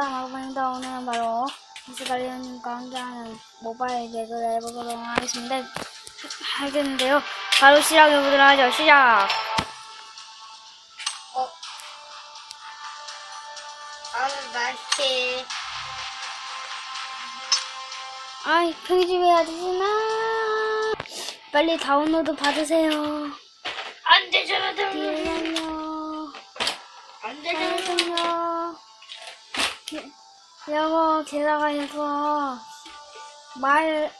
마구입니다. 오늘은 바로 미스갈리언님과 함께하는 모바일 개그를 해보도록 하겠습니다. 하겠는데요. 바로 시작해보도록 하죠. 시작! 어. 아우 맛있지. 아이, 편집 해야 되구나. 빨리 다운로드 받으세요. 안 되잖아, 잠시만요. 안 되잖아. 잠시만요. 영어 게다가 해서 말,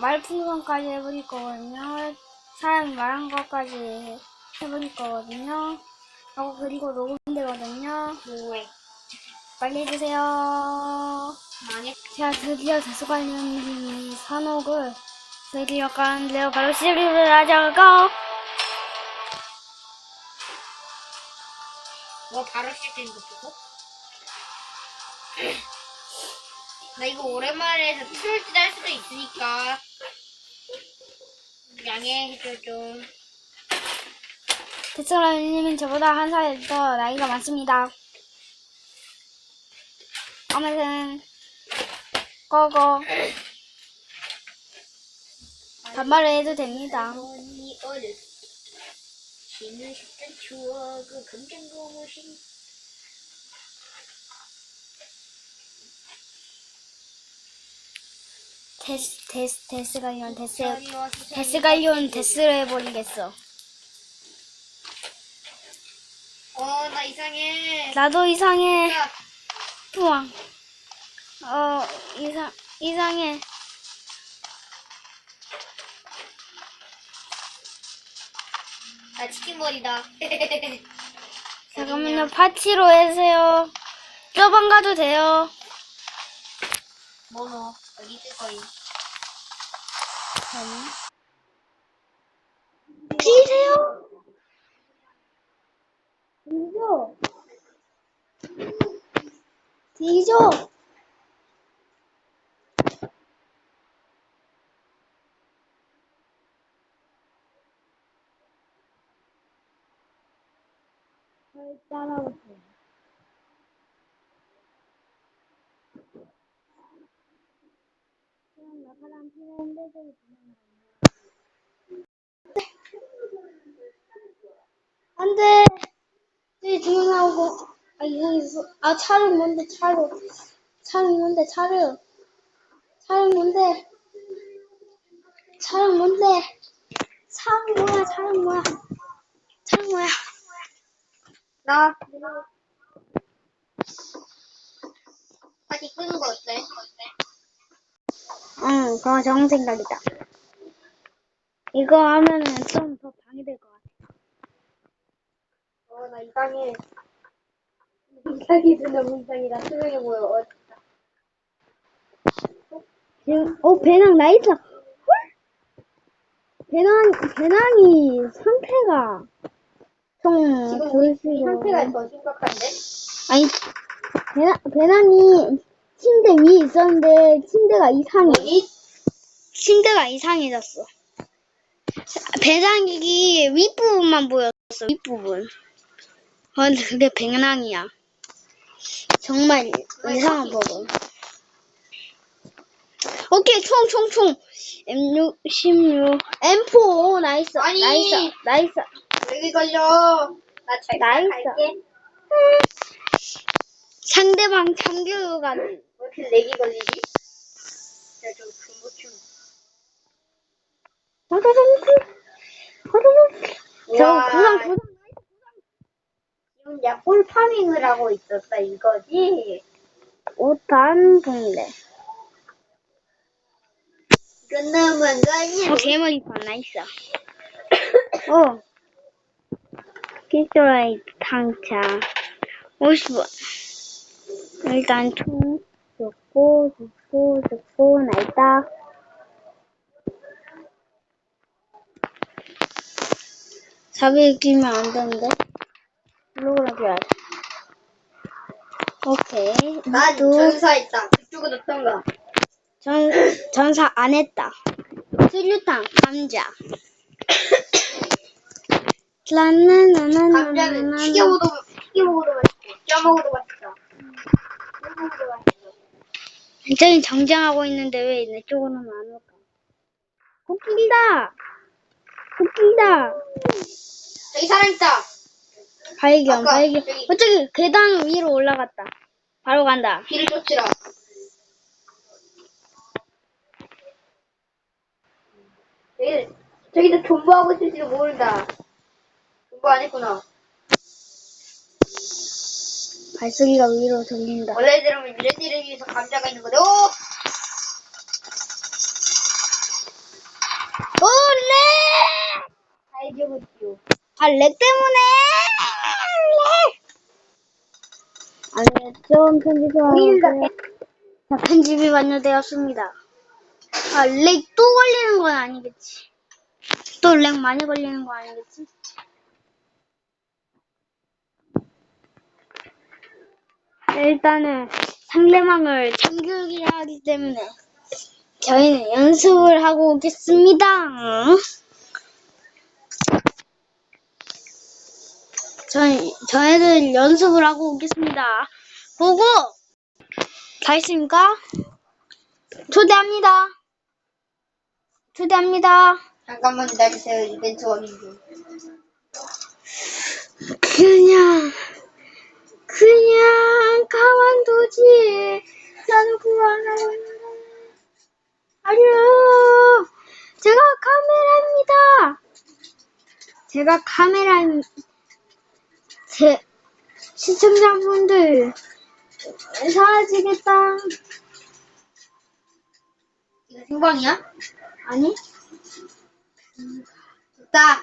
말풍선까지 해버릴 거거든요. 사람이 말한 것까지 해버릴 거거든요. 하고 그리고 녹음되거든요. 뭐해? 빨리 해주세요. 망해. 제가 드디어 대수관련님이 산옥을 드디어 가는데요. 바로 시작을 하자고. 뭐 바로 시작되는 거 보고? 나 이거 오랜만에 해서 트롤짓 할 수도 있으니까 양해해줘 좀. 대수관련님은 저보다 한 살 더 나이가 많습니다. 아무튼 꺼고 반말을 해도 됩니다. 어렸을 싶던 추억은 금방 고무신 데스 데스 데스갈리온 데스 데스갈리온 데스를 해버리겠어. 어 나 이상해 나도 이상해. 야, 우와. 어 이상 이상해. 나 치킨머리다 잠깐만요. 파티로 해세요. 저번 가도 돼요. 뭐노 어디 있을 거임 뒤세요. 뒤죠. 뒤죠. 잘 따라오세요. 그럼 나 사람 필요한데 저기 안 돼! 두명 나오고, 아, 이상했어. 아, 차를 뭔데, 차를. 차를 뭔데, 차를. 차를 뭔데. 차를 뭔데. 차는 뭐야, 차는 뭐야. 차는 뭐야. 나 다시 끄는 거 어때? 응, 그거 좋은 생각이다. 이거 하면은 좀 더 방해될 것 같아. 어 나 이상해 너무 이상해 나 투명해 보여 어, 지금, 어, 배낭 나이스. 헐? 배낭, 배낭이 상태가 좀 지금 보이시죠? 우리 상태가 더 심각한데? 아니, 배낭, 배낭이 침대 위에 있었는데 침대가 이상해. 뭐지? 침대가 이상해졌어. 배낭이 윗부분만 보였어, 윗부분. 어, 근데 그게 배낭이야. 정말 이상한 부분. 오케이, 총, 총, 총. M6, 16, M4, 나이스, 아니. 나이스, 나이스. 여기 걸려 나 잘 나이스. 갈게 상대방 참교육가 왜 이렇게 렉이 걸리지? 야좀 중고 좀 저. 구상, 구상. 지금 야 폴파밍을 하고 있었다 이거지? 옷안 보이네. 끝나면? 어, 개머리판 나이스. 어. 피스라이트 탕차. 50원. 일단 총 좋고, 좋고, 좋고, 나 있다. 사비 끼면 안 되는데? 블로그라고 해야 돼. 오케이. 난또 전사했다 그쪽은 어떤가? 전, 전사 안 했다. 수류탄, 감자. 라나나나나나나. 감자는 튀겨먹어도 맛있고 쪄먹어도 맛있다 완전히 정장하고 있는데 왜내 쪽으로는 안 올까? 코끼리다! 코끼리다! 저기 사람 있다. 발견, 아까 발견. 저기- 어, 저기 계단 위로 올라갔다. 바로 간다. 길을 쫓으라. 저기, 저기도 존버하고 있을지도 모른다. 존버 안 했구나. 발소리가 위로 들린다. 이런 일을 위해서 감자가 있는 거죠. 오, 렉! 알죠, 아, 렉 때문에! 렉! 안좀 편집이. 자, 편집이 완료되었습니다. 아, 렉 또 걸리는 건 아니겠지. 또 렉 많이 걸리는 거 아니겠지? 일단은 상대방을 참교육해야 하기 때문에 저희는 연습을 하고 오겠습니다. 전, 저희들 연습을 하고 오겠습니다. 보고, 다 했습니까? 초대합니다. 초대합니다. 잠깐만 기다리세요. 이벤트 확인 중. 그냥, 그냥 가만두지. 나는 있는데. 아니요. 제가 카메라입니다. 제가 카메라, 제, 시청자분들, 사라지겠다. 이거 생방이야? 아니? 좋다.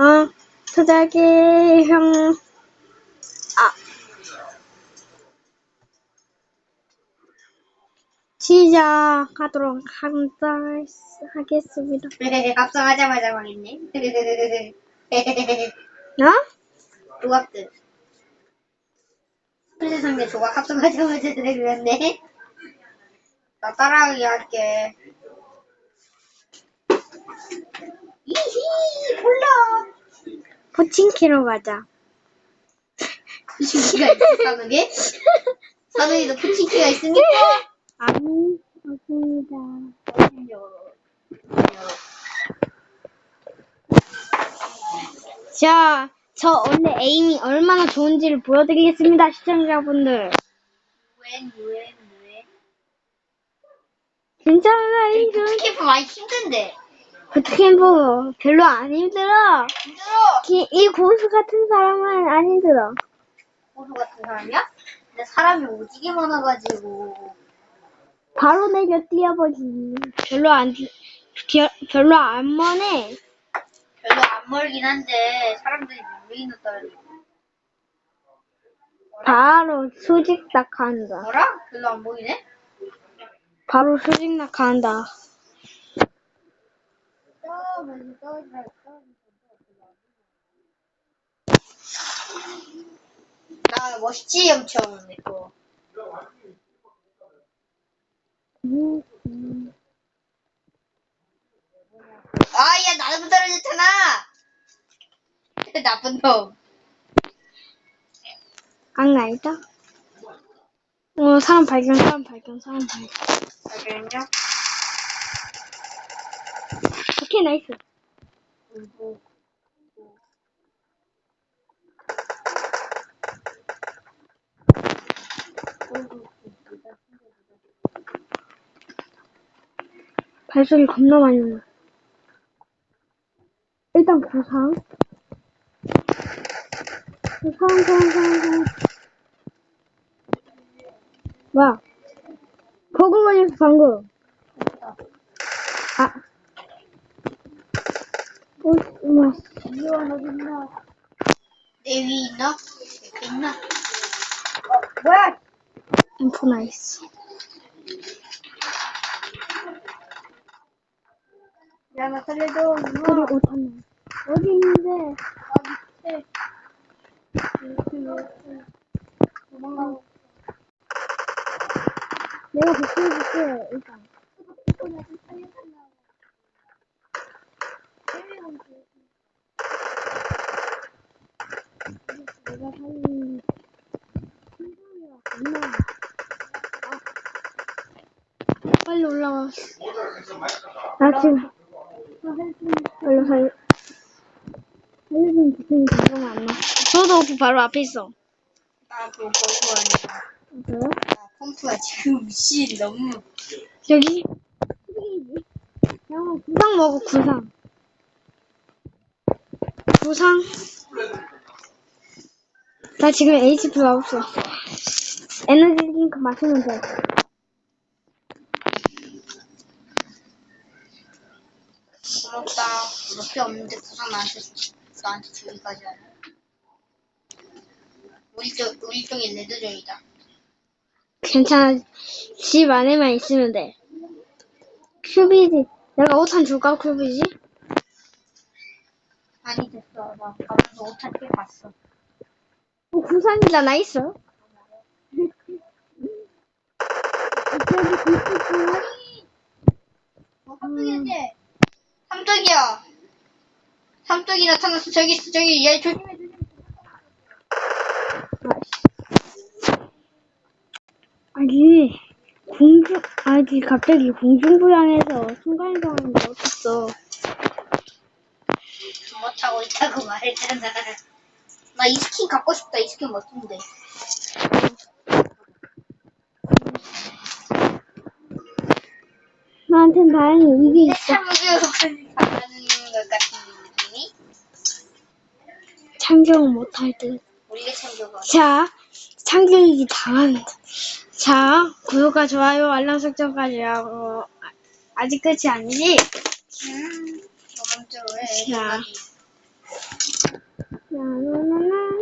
어, 토닥이 형, 아. 시작하도록 한다, 하겠습니다. 합성하자마자 망했네. 어? 조각들. 상대 조각 합성하자마자 그랬네. 나 따라하기 할게. 이히 몰라. 포칭키로 가자. 푸친키가 있어 사누게? 사누이도 푸친키가 있습니까? 아니, 없습니다. 자, 저 원래 에임이 얼마나 좋은지를 보여드리겠습니다, 시청자분들. 웬, 웬, 웬. 괜찮아요, 이거. 푸친키 많이 힘든데. 부트캠프 별로 안 힘들어. 힘들어. 기- 이 고수 같은 사람은 안 힘들어. 고수 같은 사람이야? 근데 사람이 오지게 많아가지고. 바로 내려 뛰어버리지. 별로 안, 뛰- 별, 별로 안 머네. 별로 안 멀긴 한데, 사람들이 밀리는 떨어지고. 바로 수직 낙하한다. 뭐라? 별로 안 보이네? 바로 수직 낙하한다. 나 멋있지, 엄청, 이거. 음, 음. 아, 야, 나도 떨어졌잖아! 나쁜 놈. 안 아니다. 어, 사람 발견, 사람 발견, 사람 발견. 잠시만요. 오케이, 나이스. 발소리 겁나 많이 나. 보상, 보상, 보상. 뭐야? 버그 걸렸어, 방금. 아. 오, 우와, 이거 어디 있나? 내위 있나? 있나? 어, 뭐야? 엠포 나이스. 야, 나 살려줘. 우리 오탄 어디 있는데? 어디 있대? 내가 복수해줄게 일단 내가 살린 아, 빨리 올라와 나 지금 아, 얼른 살 살려준 기분이 잠깐만 안 나. 저도 오프 바로 앞에 있어. 나 그거 버리고 왔네. 그래요? 나 펌프가 지금 씨 너무 여기? 형, 구상 먹어, 구상. 구상. 나 지금 HP가 없어. 에너지 드링크 마시면 돼. 고맙다. 몇개 없는데 부산 나한테 나한테 주기까지 하네. 우리 쪽 우리 쪽이 레드존이다. 괜찮아. 집 안에만 있으면 돼. 큐비지. 내가 5탄 줄까, 큐비지? 아니 됐어. 나 가면서 옷 찾게 갔어. 어, 구상이다, 나 있어. 어, 삼뚝이었지? 삼뚝이야. 삼뚝이 나타났어. 저기 있어. 저기 얘 조심해 조심해. 아니, 공중, 아니, 갑자기 공중부양해서 순간이동하는 게 어딨어. 못 타고 있다고 말했잖아. 나 이 스킨 갖고 싶다. 이 스킨 멋진데. 나한텐 다행히 이게 있어. 참교육을 잘하는 것 같은 느 낌이? 참교육 못할 듯. 우리가 참교육 자, 참교육이 당한다. 자, 구독과 좋아요, 알람 설정까지 하고, 아- 아직 끝이 아니지? 음, 너 먼저 해. 자. 라라라라.